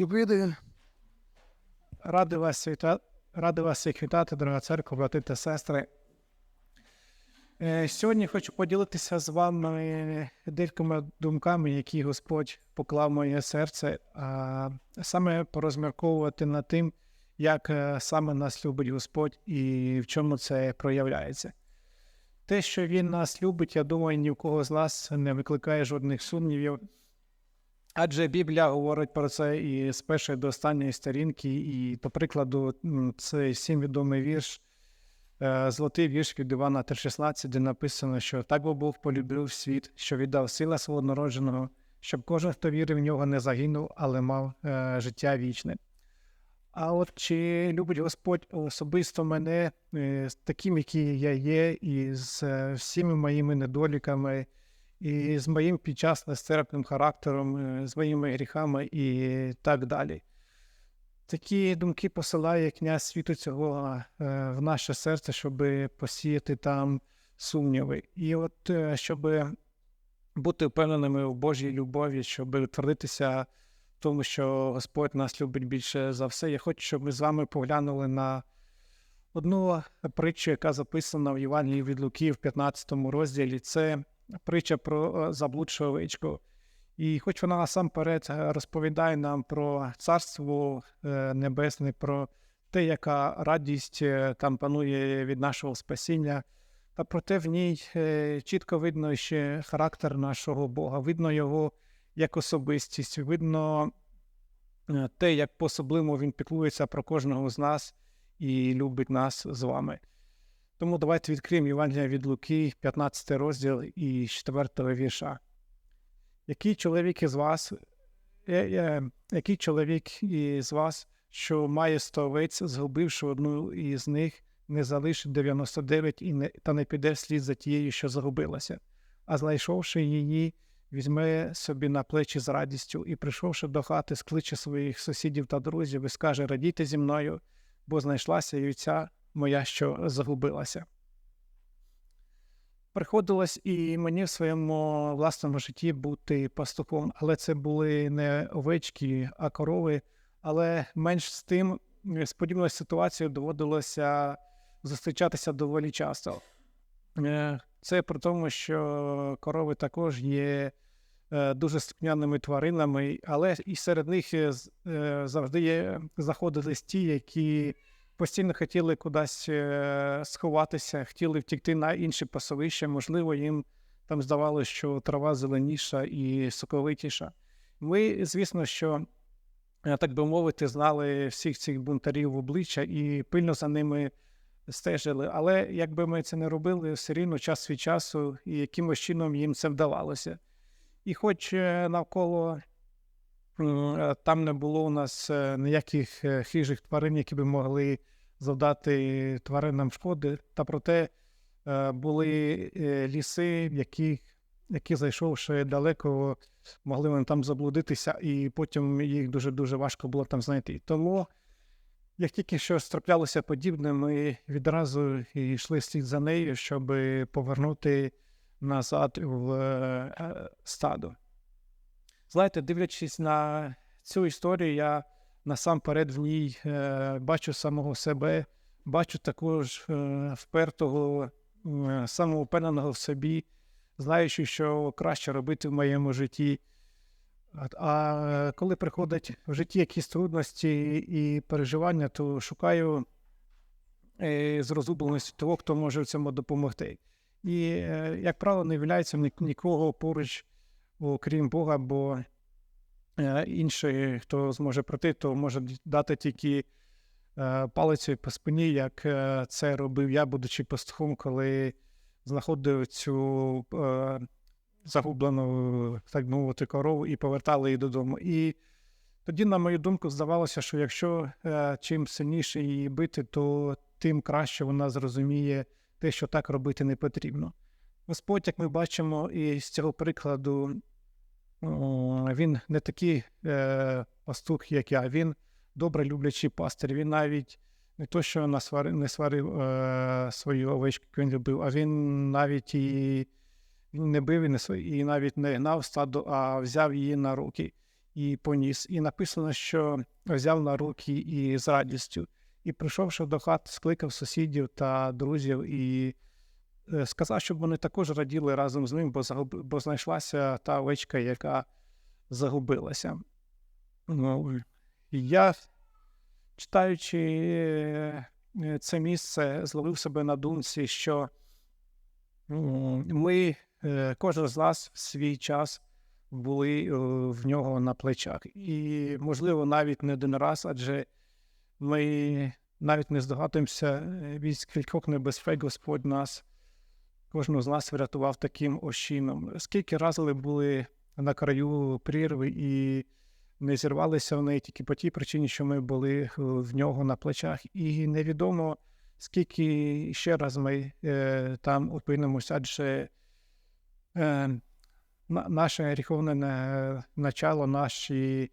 Любити, ради вас віта... ради вас всіх вітати, дорога церква, брати та сестри. Е, Сьогодні хочу поділитися з вами декількома думками, які Господь поклав моє серце, а саме порозмірковувати над тим, як е, саме нас любить Господь і в чому це проявляється. Те, що Він нас любить, я думаю, ні в кого з нас не викликає жодних сумнівів. Адже Біблія говорить про це і з першої до останньої сторінки, і, до прикладу, м, це всім відомий вірш, е, золотий вірш від Івана 3,16, де написано, що так бо Бог полюбив світ, що віддав сила свого народженого, щоб кожен, хто вірив в нього, не загинув, але мав е, життя вічне. А от чи любить Господь особисто мене е, з таким, який я є, і з е, всіми моїми недоліками, і з моїм підчас нестерпним характером, з моїми гріхами і так далі. Такі думки посилає князь світу цього е, в наше серце, щоб посіяти там сумніви. І от щоб бути впевненими у Божій любові, щоб твердитися в тому, що Господь нас любить більше за все, я хочу, щоб ми з вами поглянули на одну притчу, яка записана в Євангелії від Луки в 15 розділі. Це притча про е, заблудшу овечку. І хоч вона насамперед е, розповідає нам про царство е, небесне, про те, яка радість там панує від нашого спасіння, та проте в ній чітко видно ще характер нашого Бога, видно його як особистість, видно те, як по-особливому він піклується про кожного з нас і любить нас з вами. Тому давайте відкриємо Євангелія від Луки, 15 розділ і 4 вірша. Який чоловік із вас, е, е, який чоловік із вас, що має сто овець, згубивши одну із них, не залишить 99 і не, та не піде вслід за тією, що загубилася, а знайшовши її, візьме собі на плечі з радістю і, прийшовши до хати, скличе своїх сусідів та друзів і скаже: Радійте зі мною, бо знайшлася і ця моя, що загубилася. Приходилось і мені в своєму власному житті бути пастухом, але це були не овечки, а корови. Але менш з тим, з подібною ситуацією доводилося зустрічатися доволі часто. Е, Це при тому, що корови також є е, дуже слухняними тваринами, але і серед них е, завжди є, знаходились ті, які постійно хотіли кудись е, сховатися, хотіли втікти на інші пасовища. Можливо, їм там здавалося, що трава зеленіша і соковитіша. Ми, звісно, що, е, так би мовити, знали всіх цих бунтарів в обличчя і пильно за ними стежили. Але якби ми це не робили, все рівно час від часу і якимось чином їм це вдавалося. І хоч е, навколо там не було у нас е, ніяких е, хижих тварин, які би могли завдати тваринам шкоди, та проте е, були е, ліси, яких, які, зайшовши далеко, могли вони там заблудитися, і потім їх дуже-дуже важко було там знайти. Тому, як тільки щось траплялося подібне, ми відразу йшли слід за нею, щоб повернути назад в е, е, стадо. Знаєте, дивлячись на цю історію, я насамперед в ній е, бачу самого себе, бачу також е, впертого, е, самовпевненого в собі, знаючи, що краще робити в моєму житті. А- А коли приходять в житті якісь трудності і переживання, то шукаю е, зрозумілості того, хто може в цьому допомогти. І, е, як правило, не являється ні- нікого поруч, окрім Бога, бо е, інший, хто зможе пройти, то може дати тільки е, палицею по спині, як е, це робив я, будучи пастухом, коли знаходив цю загублену, так мовити, корову і повертали її додому. І тоді, на мою думку, здавалося, що якщо чим сильніше її бити, то тим краще вона зрозуміє те, що так робити не потрібно. Господь, як ми бачимо, і з цього прикладу, він не такий е, пастух, як я, він добре люблячий пастир. Він навіть не то, що не сварив е, свою овечку, яку він любив, а він навіть і не бив і, навіть не гнав стадо, а взяв її на руки. і поніс. І написано, що взяв на руки і з радістю. І прийшовши до хати, скликав сусідів та друзів і сказав, щоб вони також раділи разом з ним, бо, загуб... бо знайшлася та овечка, яка загубилася. Ну, я, читаючи е, е, це місце, зловив себе на думці, що ми, е, кожен з нас в свій час були е, в нього на плечах. І, можливо, навіть не один раз, адже ми навіть не здогадуємося, е, від скількох небезпек Господь нас, кожного з нас врятував таким ощином. Скільки разів були на краю прірви і не зірвалися в неї тільки по тій причині, що ми були е, в нього на плечах, і невідомо, скільки ще раз ми е, там опинимося, адже е, на- наше гріховне на- начало, наші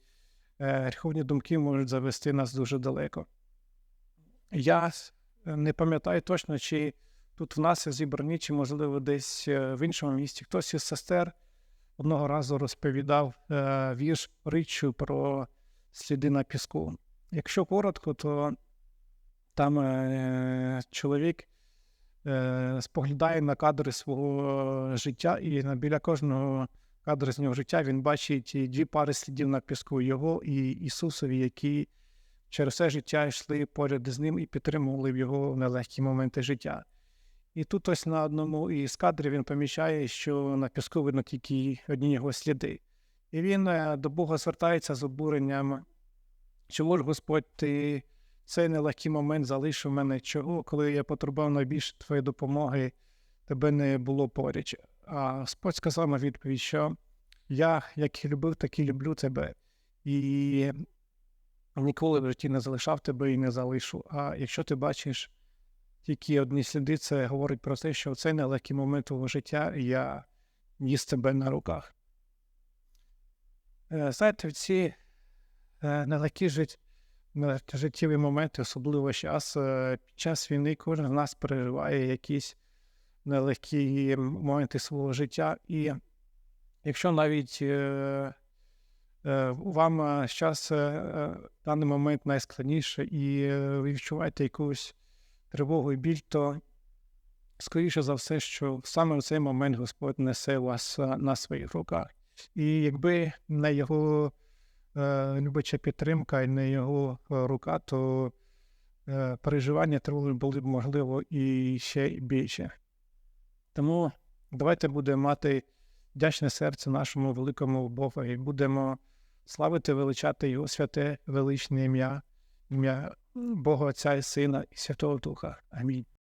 е, думки можуть завести нас дуже далеко. Я не пам'ятаю точно, чи тут в нас зібрані, чи, можливо, десь е, в іншому місті. Хтось із сестер одного разу розповідав е, вірш притчу про сліди на піску. Якщо коротко, то там е, чоловік е, споглядає на кадри свого життя, і біля кожного кадру з нього життя він бачить дві пари слідів на піску його і Ісусові, які через все життя йшли поряд з ним і підтримували в його нелегкі моменти життя. І тут ось на одному із кадрів він помічає, що на піску видно тільки одні його сліди. І він е, до Бога звертається з обуренням, чому ж Господь, ти цей нелегкий момент залишив мене, чого, коли я потребував найбільше твоєї допомоги, тебе не було поруч. А Господь сказав на відповідь, що я, як і любив, так і люблю тебе. І ніколи в житті не залишав тебе і не залишу. А якщо ти бачиш тільки одні сліди, це говорить про те, що в цей нелегкий момент твого життя я ніс тебе на руках. Е, Знаєте, в ці е, нелегкі жит... життєві моменти, особливо час, е, під час війни кожен з нас переживає якісь нелегкі моменти свого життя. І якщо навіть е, вам зараз в даний момент найскладніше, і ви відчуваєте якусь тривогу і біль, то скоріше за все, що саме в цей момент Господь несе вас е, на своїх руках. І якби не його е, любича підтримка і не його е, рука, то е, переживання тривоги були б можливо і ще більше. Тому давайте будемо мати вдячне серце нашому великому Богу і будемо славити, величати Його святе величне ім'я, ім'я Бога Отця і Сина і Святого Духа. Амінь.